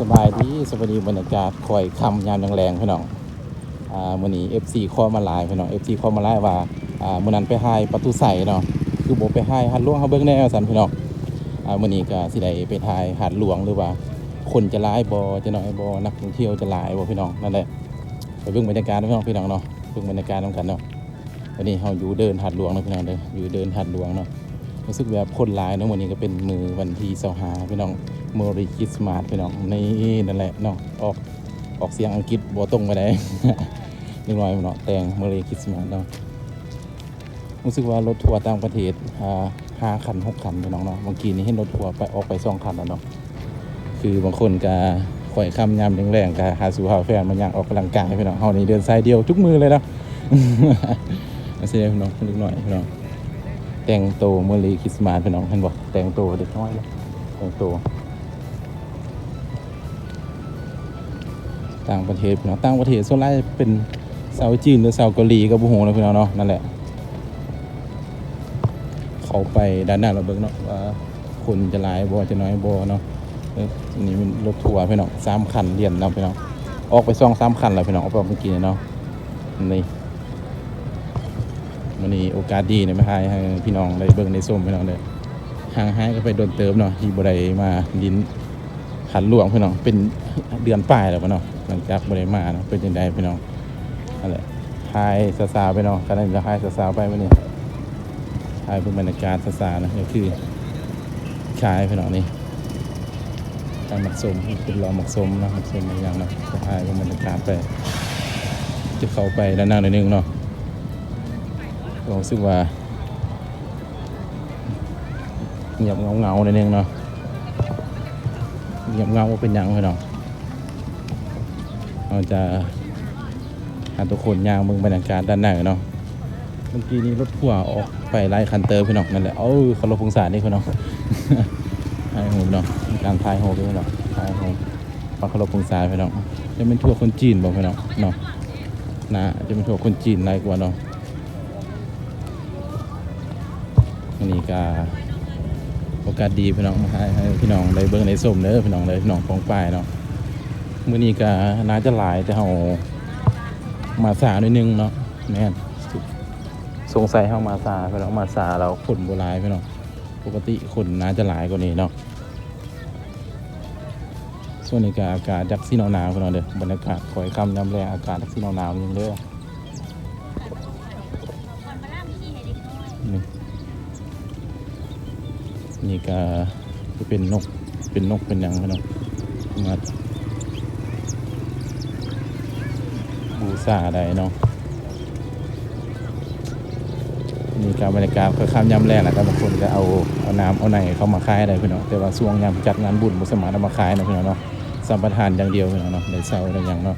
สบายดีสวัสดีบรรยากาศคอยคำยามแรงๆพี่น้องอ่ามื้อนี้ FC คอมาลายพี่น้อง FC คอมาลายว่าอ่ามื้อนั้นไปให้ประตูใส่เนาะคือบ่ไปให้หัดหลวงเฮาเบิ่งแน่ว่าซั่นพี่น้องอ่ามื้อนี้ก็สิได้ไปถ่ายหาดหลวงหรือว่า คนจะหลายบ่จะน้อยบ่นักท่องเที่ยวจะหลายบ่พี่น้องนั่นแหละไปเบิ่งบรรยากาศพี่น้องพี่น้องเนาะเบิ่งบรรยากาศนํกันเนาะวันนี้เฮาอยู่เดินหาดหลวงเนาะพี่น้องเด้ออยู่เดินหาดหลวงเนาะ รู้สึกแบบคนหลายนะวันนี้ก็เป็นมือวันที่25พี่น้องเมอริคิสมาดพี่น้องนี่นั่นแหละเนาะออกออกเสียงอังกฤษบ่ตรงไปได้นิดหน่อยเนาะแต่งเมอริคิสมาดเนาะรู้สึกว่ารถทัวร์ต่างประเทศอ่าห้าคันหกคันพี่น้องเนาะบางทีนี่เห็นรถทัวร์ไปออกไปสองคันแล้วเนาะคือบางคนก็ข่อยคำยามแรงๆก็หาสู่หาแฟนมันอยากออกกำลังกายพี่น้องเฮานี่เดินสายเดียวทุกมือเลยเนาะเซียพี่น้องนิดหน่อยพี่น้อง แต่งโตวเมื่อริคิสมาดพี่น้องเห็นบ่แต่งโตวเด็กน้อยเลยแต่งโตวต่างประเทศพี่น้องต่างประเทศส่วนใหญ่เป็นชาวจีนหรือชาวเกาหลีก็บ่ฮู้นะพี่น้องเนาะนั่นแหละ เขาไปด้านหน้าเราเบิ่งเนาะว่าคนจะหลายบ่จะน้อยบ่เนาะนนี้มันรถทัวร์พี่น้องสามคันเรียนเนาะพี่น้องออกไปสองสามคันแล้วพี่น้องออกไปเมื่อกี้เนาะนี่ มันนี้โอกาสดีเนี่ยไม่ห้ให้พี่น้องได้เบิ่งได้ชมพี่น้องเด้อห่างหายก็ไปโดนเติมเนาะที่บ่ได้มาดินหันหลวงพี่น้องเป็นเดือนปลายแล้วพี่น้องหลังจากบริมาเนาะเป็นยังไงพี่น้องนั่นแหละทายสาวๆไปเน้องกันนั่นจะทายสาวๆไปวันนี้ทายเป็นบรรยากาศสาวๆนะก็คือชายพี่น้องนี่ทางหมักสมเป็นรอหมักสมนะหมักสมอย่างเนาะจะทายเป็นบรรยากาศไปจะเข้าไปด้านหน้าหน่อยนึงเนาะ ก็รู้สึกว่าเงียบเงาๆหน่อยนึงเนาะเงียบเงาเป็นยังพี่น้องเราจะหาตัวคนยางเมืองบรรยากาศด้านหน้าเนาะเมื่อกี้นี้รถทัวร์ออกไปไล่คันเตอร์พี่น้องนั่นแหละเอ้าเขารพพงศานี่พี่น้องทายโหมเนาะการทายโหมด้วยพี่น้องทายโหมฟังเขารพพงศาพี่น้องจะเป็นทัวร์คนจีนบอกพี่น้องเนาะนะจะเป็นทัวร์คนจีนไรกว่าเนาะ อันนี้ก็โอกาสดีพี่น้องให้ให้พี่น้องได้เบิ่งได้ส้มเด้อพี่น้องเลยพี่น้องปองป้ายเนาะมื้อนี้ก็น่าจะหลายแต่เฮามาสาหน่อยนึงเนาะแม่นสงสัยเฮามาสาพี่น้องมาสาเราคนบ่หลายพี่น้องปกติคนน่าจะหลายกว่านี้เนาะส่วนนี้ก็อากาศจักสิหนาวๆพี่น้องเด้อบรรยากาศคอยค่ำยาแลงอากาศจักสิหนาวๆนี่เด้อ นี่ก็เป็นนก เป็นนกเป็นยังพี่น้องมาบูซาได้เนาะนี่การบรรยากาศค่อข้ามยามแรกนะครับบางคนก็เอาเอาน้ำเอาไหนเข้ามาขายได้พี่น้องแต่ว่าช่วงยามจัดงานบุญมุสมานเอามาขายนะพี่น้องเนาะสัมปทานอย่างเดียวพี่น้องเนาะในเซาอะได้อย่างเนาะ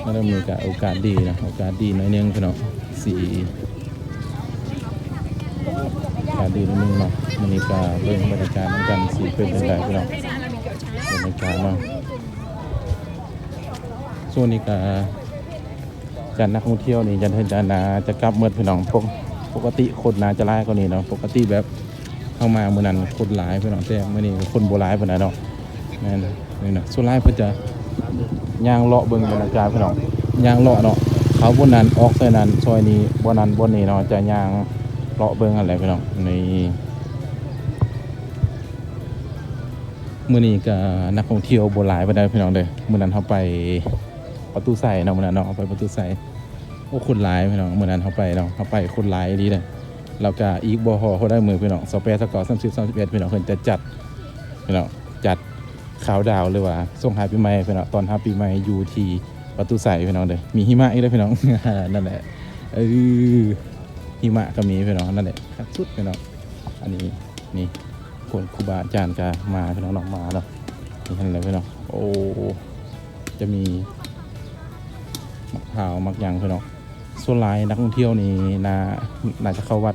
แล้วเริ่มมีโอกาสดีนะโอกาสดีน้อยนึงพี่น้องสี่ การดีนิดนึงเนาะมันนี่ก็เรื่องบรรยากาศเหมือนกันสีเป็นยังไงพี่น้องบรรยากาศเนาะช่วงนี้ก็การนักท่องเที่ยวนี่จะเห็นจะนาจะกลับเมื่อพี่น้องปกปกติคนนาจะร้ายกว่านี้เนาะปกติแบบเข้ามาเมื่อนั้นคนหลายพี่น้องแต่เมื่อนี้คนโบราณเพิ่นน่ะเนาะแม่นนี่เนาะส่วนหลายเพิ่นจะย่างเลาะเบิ่งบรรยากาศพี่น้องย่างเลาะเนาะเขาบนนั้นออกใส่นั้นซอยนี้บนนั้นบนนี้เนาะจะย่าง เลาะเบิ่งอะไรพี่น้องในมื้อนี้ก็นักท่องเที่ยวโบราณไปได้พี่น้องเด้อมื้อนั้นเฮาไปประตูใส่เนาะมื้อนั้นเนาะไปประตูใส่โอ้คนหลายพี่น้องมื้อนั้นเฮาไปเนาะเฮาไปคนหลายดีเลยแล้วก็อีกบ่ฮอเขาได้มือพี่น้อง28สกอร์30 31พี่น้องเพิ่นจะจัดพี่น้องจัดขาวดาวหรือว่าส่งท้ายปีใหม่พี่น้องตอนรับปีใหม่อยู่ที่ประตูใส่พี่น้องเด้อมีหิมะอีกเด้อพี่น้องนั่นแหละเออ หิมะก็มีพี่น้องนั่นแหละครับสุดพี่น้องอันนี้นี่คนครูบาอาจารย์ก็มาพี่น้องน้องมาแล้วนี่เห็นเลยพี่น้องโอ้จะมีมักพร้าวมักหยังพี่น้องส่วนหลายนักท่องเที่ยวนี่นาน่าจะเข้าวัด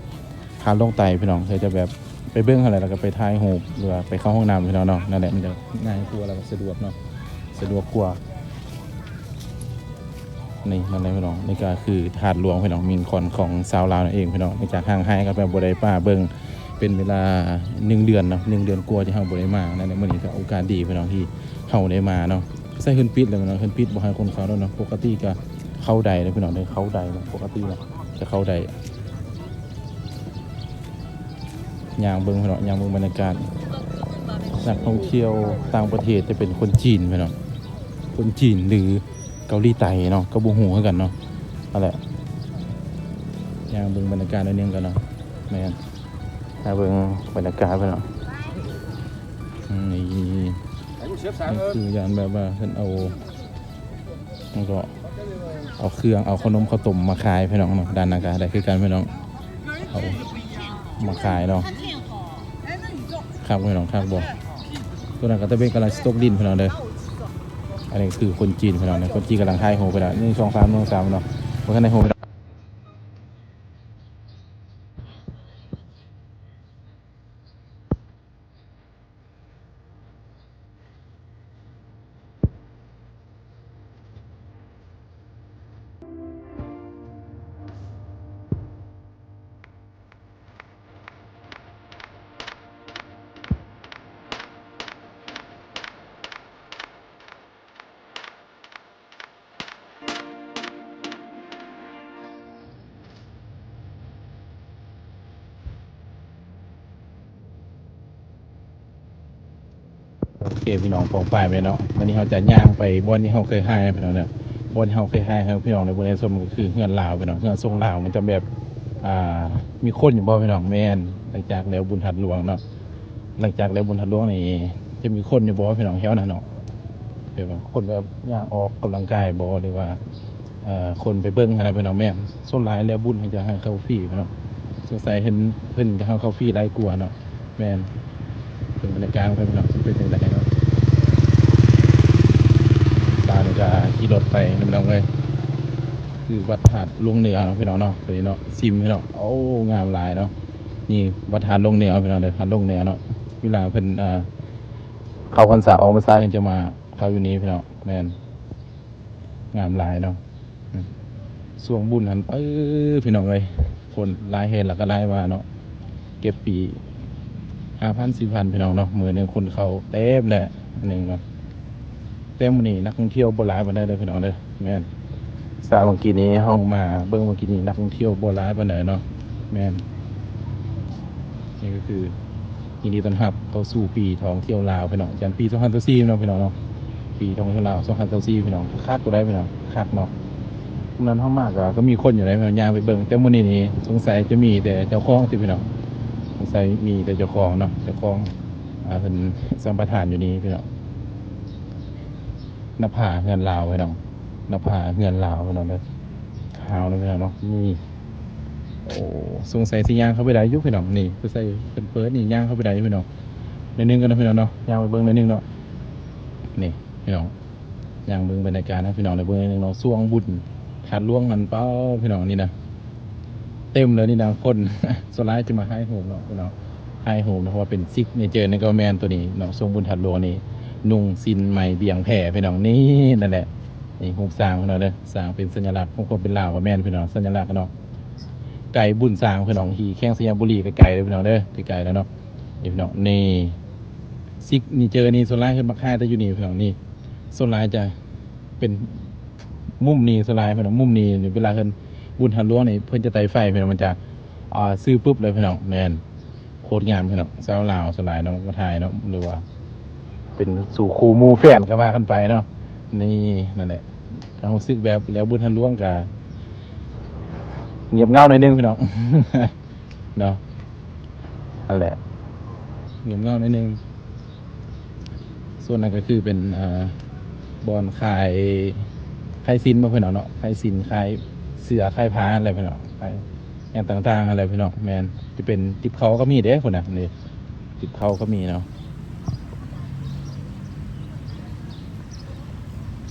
พาลงไตพี่น้องเคยจะแบบไปเบื้องอะไรแล้วก็ไปถ่ายรูปหรือว่าไปเข้าห้องน้ำพี่น้องเนาะนั่นแหละมันจะง่ายกว่าแล้วก็สะดวกเนาะสะดวกกว่า นี่นั่นเลยพี่น้องนี่ก็คือถาดหลวงพี่น้องมินคอนของซาวลาวนั่นเองพี่น้องในจากห้างไฮก็ไปบไดป้าเบิ้งเป็นเวลาหนึ่งเดือนเนาะหนึ่งเดือนกลัวที่เฮาบ่ได้มานั่นแหละมื้อนี้ก็โอกาสดีพี่น้องที่เฮาได้มาเนาะใส่ขึ้นปิดเลยพี่น้องขึ้นปิดบ่ให้คนเขาแล้วเนาะปกติก็เข้าใดเลยพี่น้องเด้อเข้าใดเนาะปกติเนาะจะเข้าใดยางเบิ่งพี่น้องยางเบิ่งบรรยากาศนักท่องเที่ยวต่างประเทศจะเป็นคนจีนพี่น้องคนจีนหรือ เกาหลีใต้เนาะก็บ่ฮู้คือกันเนาะนั่นแหละย่างเบิ่งบรรยากาศนิดนึงกันเนาะแม่นถ้าเบิ่งบรรยากาศไปเนาะนี่นี่คือยานแบบว่าเพิ่นเอามันก็เอาเครื่องเอาขนมข้าวต้มมาขายพี่น้องเนาะด้านนากาได้คือกันพี่น้องเอามาขายเนาะครับพี่น้องครับบ่ตัวนั้นก็จะเป็นกำลังสต๊อกดินพี่น้องเด้อ อันนี้คือคนจีนพี่น้องเนี่ยคนจีนกำลังทายโหไปแล้วนี่ช่องสามช่องสามเนาะเพราะข้างในโหไปแล้ว พี่น้องปองปลายไปเนาะวันนี้เราจะย่างไปบอนที่เราเคยให้ไปเนาะเนี่ยบอนที่เราเคยให้ครับพี่น้องในบริเวณสมก็คือเฮือนลาวไปเนาะเฮือนทรงลาวมันจะแบบอ่ามีคนอยู่บ่พี่น้องแม่นหลังจากแล้วบุญทัดหลวงเนาะหลังจากแล้วบุญทัดหลวงนี่จะมีคนอยู่บ่พี่น้องแถวนั้นเนาะเดี๋ยวคนแบบย่างออกกำลังกายบ่หรือว่าอ่อคนไปเบิ่งอะไรพี่น้องแม่นส่วนลายแล้วบุญจะให้เข้าฟรีพี่น้องสงสัยเห็นเพิ่นจะให้เข้าฟรีหลายกว่าเนาะแม่นเป็นบรรยากาศของพี่น้องเป็นยังไงเนาะตาเนี่ย จะขี่รถไปนะพี่น้องเลยคือวัดหาดลงเหนือพี่น้องเนาะตัวนี้เนาะซิมพี่น้องโอ้งามหลายเนาะนี่วัดหาดลงเหนือพี่น้องเลยหาดลงเหนือเนาะเวลาเพิ่นอ่าเข้าพรรษาออกพรรษาเพิ่นจะมาเข้าอยู่นี้พี่น้องแม่นงามหลายเนาะสวงบุญหันเออพี่น้องเลยคนลายเห็นแล้วก็ลายว่าเนาะเก็บปีห้าพันสี่พันพี่น้องเนาะมือหนึ่งคนเขาเต็มเลยอันหนึ่งเนาะ เต็มมื้อนี้นักท่องเที่ยวโบราณมาได้เลยพี่น้องเด้อแม่นสาวเมื่อกี้นี้ห้องมาเบิ้งเมื่อกี้นี้นักท่องเที่ยวโบราณมาได้เนาะแม่นนี่ก็คือยินดีต้อนรับเข้าสู่ปีท่องเที่ยวลาวพี่น้องจันปีสองพันสี่เนาะพี่น้องเนาะปีท่องเที่ยวลาวสองพันสี่พี่น้องคาดก็ได้พี่น้องคาดเนาะนั้นห้องมากก็ก็มีคนอยู่ในพี่น้องย่างไปเบิ้งแต่มื้อนี้นี่สงสัยจะมีแต่เจ้าของสิพี่น้องสงสัยมีแต่เจ้าของเนาะเจ้าของอ่าเป็นสัมปทานอยู่นี่พี่น้อง หน้าผาเงินลาวพี่น้องหน้าผาเงินลาวพี่น้องเลยขาวเลยพี่น้องเนาะนี่โอ้สงสัยสิย่างเข้าไปได้ยุพี่น้องนี่คือใส่เป็นเปิดนี่ย่างเข้าไปได้ยู่พี่น้องในนึงกันนะพี่น้องเนาะย่างไปเบิ้งในนึงเนาะนี่พี่น้องย่างเบิ้งบรรยากาศนะพี่น้องในเบิ้งในอยหนึงเนาะส่วงบุญขาดล่วงมันเป้าพี่น้องนี่นะเต็มเลยนี่นะคนสไลด์จะมาให้โฮมเนาะพี่น้องให้โฮมนะเพราะว่าเป็นซิกเนเจอร์ในกอแมนตัวนี้เนาะทรงบุญถัดโลนี่ นุ่งซินใหม่เบี่ยงแผ่พี่น้องนี่นั่นแหละนี่ฮูกสร้างพี่น้องเด้อสร้างเป็นสัญลักษณ์ของคนเป็นลาวกับแมนพี่น้องสัญลักษณ์กันเนาะไก่บุญสร้างพี่น้องที่แข้งสยามบุรีไกลๆเลยพี่น้องเด้อไกลๆแล้วเนาะนี่พี่น้องนี่ซิกเนเจอนี่โซล่าขึ้นมาค่ายแต่อยู่นี่พี่น้องนี่โซล่าจะเป็นมุมนี้โซล่าพี่น้องมุมนี้เวลาเพิ่นบุญทันล่วงนี่เพื่อนจะไต่ไฟพี่น้องมันจะอ่าซื้อปุ๊บเลยพี่น้องแมนโคตรงามพี่น้องสาวลาวสลายเนาะมาถ่ายเนาะหรือว่า เป็นสู่คูมูแฟนก็ว่ากันไปเนาะนี่นั่นแหละเราซึกแบบแล้วบุญทันล่วงกับเงียบเงาหน่อยนึงพี่น้องเนาะนั่นแหละเงียบเงาหน่อยนึงส่วนนั้นก็คือเป็นอ่าบอลขายขายซินมาเพื่นเอาเนาะขายซินขายเสือคายพาอะไรพี่น้องไปอย่างต่างๆอะไรพี่น้องแมนจะเป็นติบเขาก็มีเด้คนน่ะนี่ติบเขาก็มีเนาะ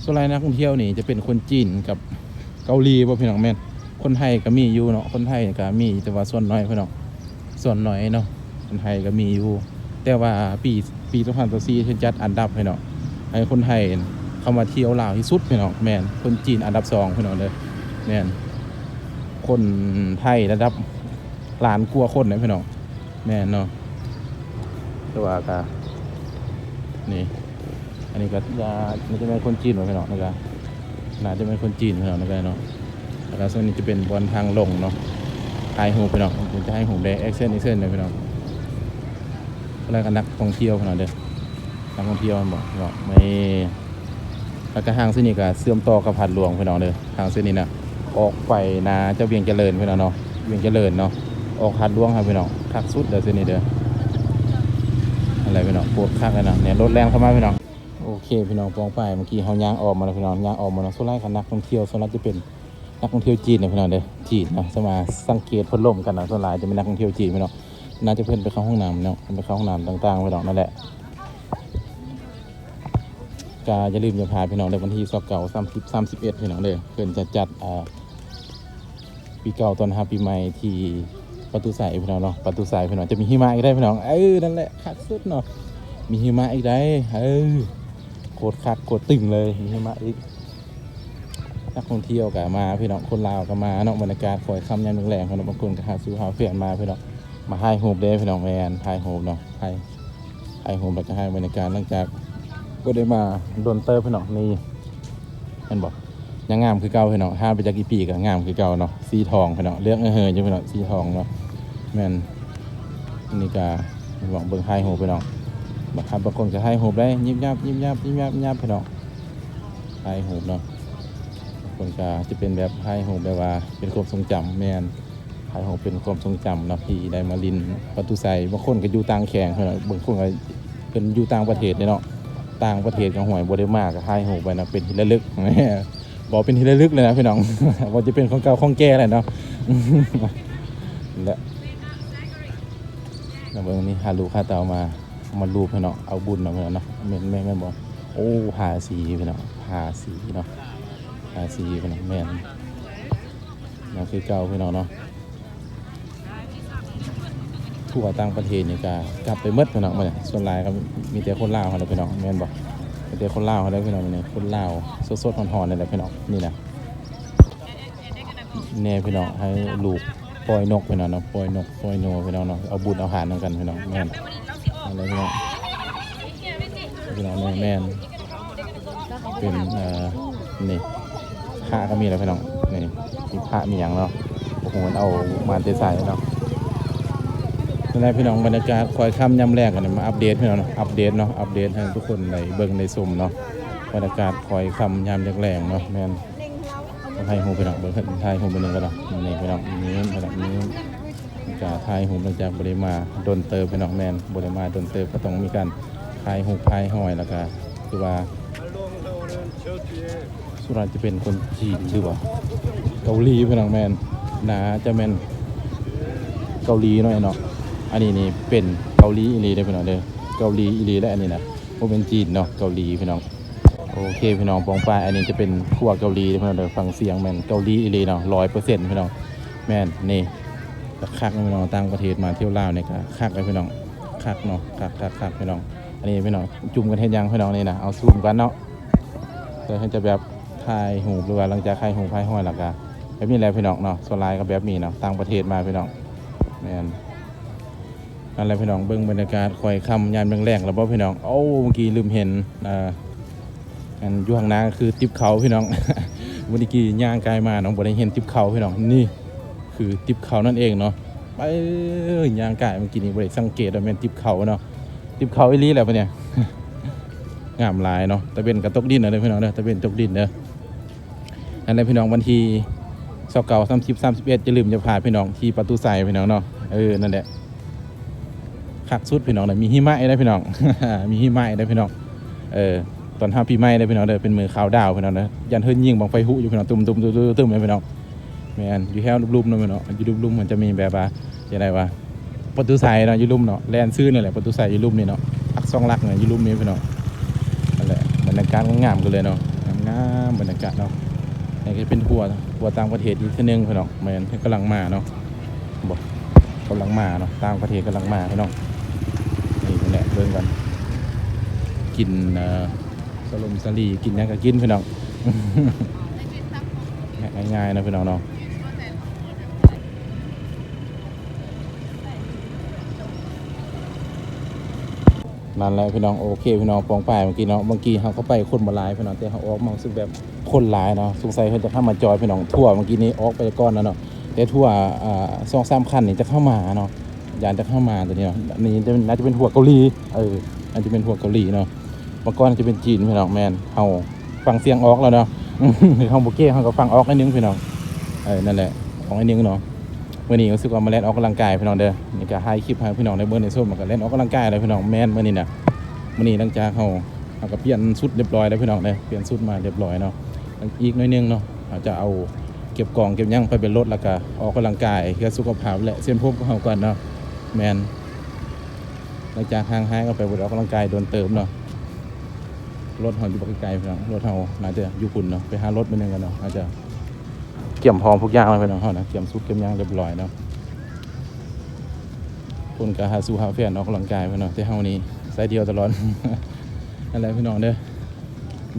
ส่ วนรายนักท่องเที่ยวนี่จะเป็นคนจีนกับเกาหลีบ่พี่น้องแม่นคนไทยก็มีอยู่เนาะคนไทยก็มีแต่ว่าส่วนน้อยพี่น้องส่วนน้อยเนาะคนไทยก็มีอยู่ แต่ว่าปีปี2024เพิ่นจัดอันดับพี่น้องให้คนไทยเข้ามาเที่ยวลาวที่สุดพี่น้องแม่นคนจีนอันดับสองพี่น้องเลยแม่นคนไทยระดับล้านกว่าคนนะพี่น้องแม่นเนาะแต่ว่าก็นี่ อันนี้ก็ยาน่าจะเป็นคนจีนเหมือนกันเนาะนะครับน่าจะเป็นคนจีนเหมือนกันะครับเนาะแล้วส่วนนี้จะเป็นบอลทางลงเนาะไฮหูไปเนาะผมจะให้หูแดงเอ็กเซนเอ็กเซนเลยพี่น้องแล้วก็นักท่องเที่ยวพี่น้องเด้อนักท่องเที่ยวบอกบอกไม่แล้วก็ทางเส้นนี้ก็เสื่อมต่อกับพัดหลวงพี่น้องเด้อทางเส้นนี้นะออกไปนาเจะเวียงเจริญพี่น้องเนาะเวียงเจริญเนาะออกพัดหลวงครับพี่น้องคักสุดเด้อเส้นนี้เด้ออะไรพี่น้องปวดคักเลยเนาะเนี่ยรถแรงเข้ามาพี่น้องโอ เคพี่น้องปองไปเมื่อกี้เขาย่างออกมาแล้วพี่น้องย่างออกมาแล้วส่วนแรกกับนักท่องเที่ยวส่วนแรกจะเป็นนักท่องเที่ยวจีนนะพี่น้องเด้อจีนนะจะมาสังเกตพัดลมกันนะส่วนหลายจะเป็นนักท่องเที่ยวจีนพี่น้องน่าจะเพิ่อนไปเข้าห้องน้ำเนาะเพิ่นไปเข้าห้องน้ำต่างๆพี่น้องนั่นแหละก็อย่าลืมอย่าพาพี่น้องในวันที่สองเก่าสามสิบสามสิบเอ็ดพี่น้องเด้อเพิ่อนจะจัดอ่าปีเก่าตอนรับปีใหม่ที่ประตูสายพี่น้องเนาะประตูสายพี่น้องจะมีหิมะอีกได้พี่น้องเออนั่นแหละคักสุดเนาะมีหิมะอีกได้เออ คตรคักโคตรตึงเลยมีให้มาอีกนักท่องเที่ยวก็มาพี่น้องคนลาวก็มาเนาะบรรยากาศคอยคำยันแรงๆพี่น้องบางคนก็หาซื้อหาเฟื่อนมาพี่น้องมาให้โฮมเด้พี่น้องแมนให้โฮมเนาะให้ให้โฮมแล้วก็ให้บรรยากาศหลังจากก็ได้มาโดนเตอร์พี่น้องนี่เห็นบอกยังงามคือเก่าพี่น้องห้าไปจากกี่ปีก็งามคือเก่าเนาะสีทองพี่น้องเลือกเออเฮยยู่พี่น้องสีทองเนาะแมนนี่ก็หวังเบิ่งให้โฮมพี่น้อง บางครั้งบางคนจะให้หูบได้ยิบยับยิบยับยิบยับยิบยับพี่น้องให้หูบเนาะบางคนก็จะเป็นแบบให้หูบแบบว่าเป็นความทรงจำแมนให้หูบเป็นความทรงจำเนาะที่ได้มาลินประตูใส่บางคนก็อยู่ต่างแข่งพี่น้องบางคนก็เป็นอยู่ต่างประเทศเนาะต่างประเทศกับหวยบริมากก็ให้หูบไปนะเป็นที่ระลึกบอกเป็นที่ระลึกเลยนะพี่น้องว่าจะเป็นของเก่าของแก่อะไรเนาะและแล้วเบิ่งนี่ฮาลูคาเตามา มารูปพี่น้องเอาบุญเนาะพี่น้องเนาะแม่นแม่นแม่นบอกโอ้หาสีพี่น้องหาสีเนาะหาสีพี่น้องแม่นนั่นคือเก่าพี่น้องเนาะทั่วต่างประเทศนี่ก็กลับไปหมดพี่น้องมาเนี่ยส่วนหลายก็มีแต่คนลาวเขาแหละพี่น้องแม่นบอกมีแต่คนลาวเขาแหล้วพี่น้องเนี่ยคนลาวสดๆหอนๆนี่แหละพี่น้องนี่นะแน่พี่น้องให้ลูกปล่อยนกพี่น้องเนาะปล่อยนกปล่อยโนพี่น้องเนาะเอาบุญเอาหารนกันพี่น้องแม่น อะไรพี่น้องพี่น้องแม่นเป็นเอ่อนี่พระก็มีแล้วพี่น้องนี่มีพระมีอย่างเนาะโอ้โหมันเอามาเตใส่เนาะนี่แหละพี่น้องบรรยากาศคอยค่ำย่ำแรกกันมาอัปเดตพี่น้องเนาะอัปเดตเนาะอัปเดตให้ทุกคนในเบิ่งในซุ่มเนาะบรรยากาศคอยค่ำยามแรงเนาะแม่นไทยหูพี่น้องเบิ่งไทยหูเป็นหนึ่งกันเนาะนี่พี่น้องนี้พี่น้องนี้ กาทายหูหลังจากบริมาโดนเติมเป็นออกแมนบริมาโดนเติมก็ต้องมีการทายหูพายหอยแล้วก็คือว่าสุราจะเป็นคนจีนหรือว่าเกาหลีเป็นออกแมนนาจะแมนเกาหลีหน่อยเนาะอันนี้นี่เป็นเกาหลีอีหลีได้อพี่น้องเด้อเกาหลีอีหลีและอันนี้นะโมเป็นจีนเนาะเกาหลีพี่น้องโอเคพี่น้องปองปลายอันนี้จะเป็นขั้วเกาหลีพี่น้องเด้อฟังเสียงแมนเกาหลีอีหลีเนาะร้อยเปอร์เซ็นต์พี่น้องแมนนี่ คักนะพี่น้องต่างประเทศมาเที่ยวลาวเนี่ยก็คักเลยพี่น้องคักเนาะคักคักคักพี่น้องอันนี้พี่น้องจุ่มกันเห็นยังพี่น้องนี่นะเอาซูมกันเนาะแต่เขาจะแบบถ่ายหูหรือว่าหลังจากถ่ายหูพายห้อยหลักอะแบบนี้แหละพี่น้องเนาะส่วนลายก็แบบนี้เนาะต่างประเทศมาพี่น้องแมนนั่นแหละพี่น้องเบิ้งบรรยากาศคอยคำยามแรงๆแล้วบ่พี่น้องโอ้เมื่อกี้ลืมเห็นอ่าอันอยู่ข้างหน้าคือติบเขาพี่น้องวันนี้กี้ย่างกายมาน้องบ่ได้เห็นติบเขาพี่น้องนี่ คือติบเขานั่นเองเนาะไปยางกายเมื่อกี้นี้บริสังเกตว่าเป็นติบเขาเนาะติบเขาอีหลีแหล้วปะเนี่ยงามลายเนาะตะเบ็นกับตกดินเนอะพี่น้องเนอะตะเบ็นตกดินเนอะอันนี้พี่น้องวันที่สเก่าสามสิบสามสิบเอ็ดจะลืมจะพาพี่น้องที่ประตูใส่พี่น้องเนาะเออนั่นแหละคักสุดพี่น้องเนอะมีหิมะได้พี่น้อง มีหิมะได้พี่น้องเออตอนห้าปีใหม่ได้พี่น้องเด้อเป็นมือขาวดาวพี่น้องเนอะยันเฮิรนยิงบังไฟหุอยู่พี่น้องตุ้มตุ้มตุ้มตุ้มเลยพี่น้อง แม่นอยู่แถวลุ่มๆเนาะแม่นเนาะอยู่ลุ่มๆมันจะมีแบบว่าจะได้ว่าประตูใส่เนาะอยู่ลุ่มเนาะแลนซื่อนี่แหละประตูใส่อยู่ลุ่มนี่เนาะอักซองรักเนี่ยอยู่ลุ่มนี้พี่น้องนั่นแหละบรรยากาศงามกันเลยเนาะงามบรรยากาศเนาะนี่ก็เป็นทัวร์ทัวร์ต่างประเทศอีกทีนึงพี่น้องแมนกำลังมาเนาะบอกกำลังมาเนาะต่างประเทศกำลังมาพี่น้องนี่นี่แหละเบิ่งกันกินเอ่อสลมสลีกินหยังก็กินพี่น้องง่ายๆนะพี่น้องเนาะ นั่นแหละพี่น้องโอเคพี่น้องปองป่ายเมื่อกี้เนาะเมื่อกี้เขาก็ไปคนมาหลายพี่น้องแต่เขาออกมาสึกแบบคนหลายเนาะสงสัยเขาจะเข้ามาจอยพี่น้องทั่วเมื่อกี้นี้ออกไปก่อนแล้วเนาะแต่ทั่วอ่าสองสามคันนี่จะเข้ามาเนาะยานจะเข้ามาตัวนี้เนาะนี่จะน่าจะเป็นหัวเกาหลีเออน่าจะเป็นหัวเกาหลีเนาะเมื่อก่อนจะเป็นจีนพี่น้องแมนเขาฟังเสียงออกแล้วเนาะเขาโบเก้เขาก็ฟังออกไอ้นึงพี่น้องเออนั่นแหละของไอ้นึงเนาะ มื่อนี้รู้สึกว่ามาเล่นออกกำลังกายพี่น้องเด้อนี่ก็ให้คลิปให้พี่น้องได้เบิ่งในโซนมันก็เล่นออกกำลังกายเลยพี่น้องแม่นมื่อนี้น่ะมื่อนี้หลังจากเขาเขาก็เปลี่ยนชุดเรียบร้อยแล้วพี่น้องเด้อเปลี่ยนชุดมาเรียบร้อยเนาะอีกน้อยนึงเนาะอาจจะเอาเก็บกล่องเก็บหยังไปเป็นรถแล้วก็ออกกำลังกายเพื่อสุขภาพและเส้นผมของเขาก่อนเนาะแมนหลังจากห่างหายก็ไปบดออกกำลังกายโดนเติมเนาะรถเขาอยู่ไกลๆพี่น้องรถเขาน่าจะอยู่คุณเนาะไปหารถไปหนึงกันเนาะอาจจะ เกี่ยมพร้อมทุกอย่างแล้วพี่น้องเขานะเกี่ยมชุดเกี่ยมหยังเรียบร้อยเนาะคนก็หาสู่หาแฟนออกกำลังกายพี่น้องแต่เฮานี่สายเดียวตลอดนั่นแหละพี่น้องเด้อ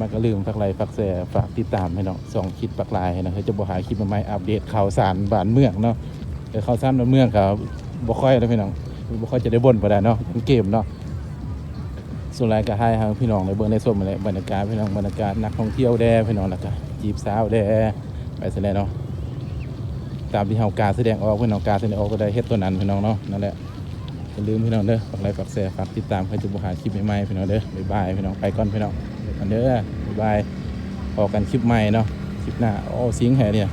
มากระลืมฝากไลค์ฝากแชร์ฝากติดตามพี่น้องส่องคลิปฝากไลน์นะเฮ้ยจะบ่หาคลิปใหม่ๆอัปเดตข่าวสารบ้านเมืองเนาะแต่ข่าวสารบ้านเมืองก็บ่ค่อยแล้วพี่น้องบ่ค่อยจะได้บ่นปานใดเนาะเป็นเกมเนาะส่วนรายก็ให้ทางพี่น้องได้เบิ่งได้ชมมาแล้วบรรยากาศพี่น้องบรรยากาศนักท่องเที่ยวแด่พี่น้องแล้วก็จีบสาวแด่ ไปซะแล้วเนาะตามที่เฮากาแสดงออกพี่น้องกาแสดงออกก็ได้เฮ็ดตัวนั้นพี่น้องเนาะนั่นแหละอย่าลืมพี่น้องเด้อฝากไลค์ฝากแชร์ฝากติดตามใครจะบูหาคลิปใหม่ๆพี่น้องเด้อบ๊ายบายพี่น้องไปก่อนพี่น้องไปก่อนเด้อบ๊ายบายพอกันคลิปใหม่เนาะคลิปหน้าโอ้สิงแห่เนี่ย